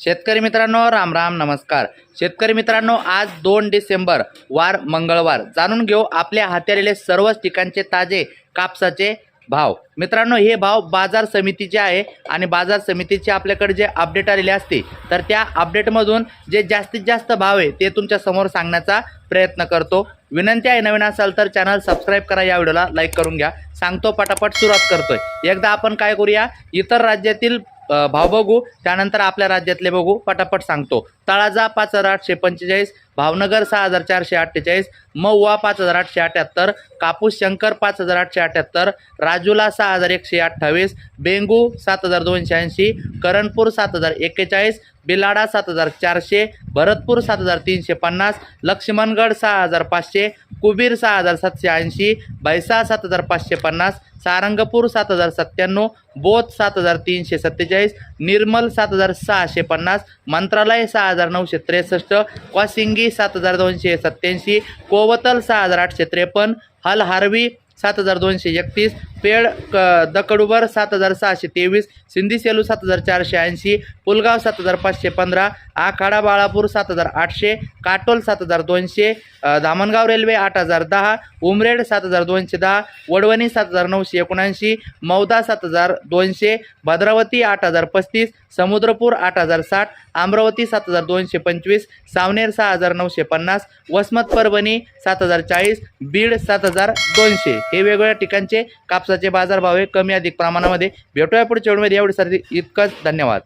शेतकरी मित्रांनो राम राम नमस्कार. शेतकरी मित्रांनो आज दोन डिसेंबर वार मंगळवार. जाणून घेऊ आपल्या हाताळलेले सर्वच ठिकाणचे ताजे कापसाचे भाव. मित्रांनो हे भाव बाजार समितीचे आहे आणि बाजार समितीचे आपल्याकडे जे अपडेट आलेले असते तर त्या अपडेटमधून जे जास्तीत जास्त भाव आहे ते तुमच्यासमोर सांगण्याचा प्रयत्न करतो. विनंती आहे नवीन असाल तर चॅनल सबस्क्राईब करा या व्हिडिओला लाईक करून घ्या. सांगतो पटापट सुरुवात करतोय. एकदा आपण काय करूया इतर राज्यातील भाव बघू त्यानंतर आपल्या राज्यातले बघू पटापट सांगतो. तळाजा पाच हजार आठशे पंचेचाळीस भावनगर सहा हजार चारशे अठ्ठेचाळीस महुवा पाच हजार आठशे अठ्ठ्याहत्तर कापूस शंकर पाच हजार आठशे अठ्ठ्याहत्तर राजूला सहा हजार एकशे अठ्ठावीस बेंगू सात हजार दोनशे ऐंशी करणपूर सात हजार एक्केचाळीस बिलाडा सात हजार चारशे भरतपूर सात हजार तीनशे पन्नास लक्ष्मणगड सहा हजार पाचशे कुबीर सहा हजार सातशे ऐंशी भैसा सात हजार पाचशे पन्नास सारंगपूर सात हजार सत्त्याण्णव बोध सात हजार तीनशे सत्तेचाळीस निर्मल सात हजार सहाशे पन्नास मंत्रालय सहा हजार नऊशे त्रेसष्ट क्वासिंगी सात हजार दोनशे सत्याऐंशी कोवतल सहा हजार आठशे त्रेपन्न हल हार्वी सात हजार दोनशे एकतीस पेड क दकडुबर सात हजार सहाशे तेवीस सिंधी सेलू सात हजार चारशे ऐंशी पुलगाव सात हजार पाचशे पंधरा आखाडा बाळापूर सात हजार आठशे काटोल सात हजार दोनशे धामणगाव रेल्वे आठ हजार दहा उमरेड सात हजार दोनशे दहा वडवणी सात हजार नऊशे एकोणऐंशी मौदा सात हजार दोनशे भद्रावती आठ हजार पस्तीस समुद्रपूर आठ हजार साठ अमरावती सात हजार दोनशे पंचवीस सावनेर सहा हजार नऊशे पन्नास वसमत परभणी सात हजार चाळीस बीड सात हजार दोनशे हे वेगवेगळ्या ठिकाणचे कापसाचे बाजारभाव हे कमी अधिक प्रमाणामध्ये भेटूया पुढच्या वेळेमध्ये एवढी सर्दी इतकंच धन्यवाद.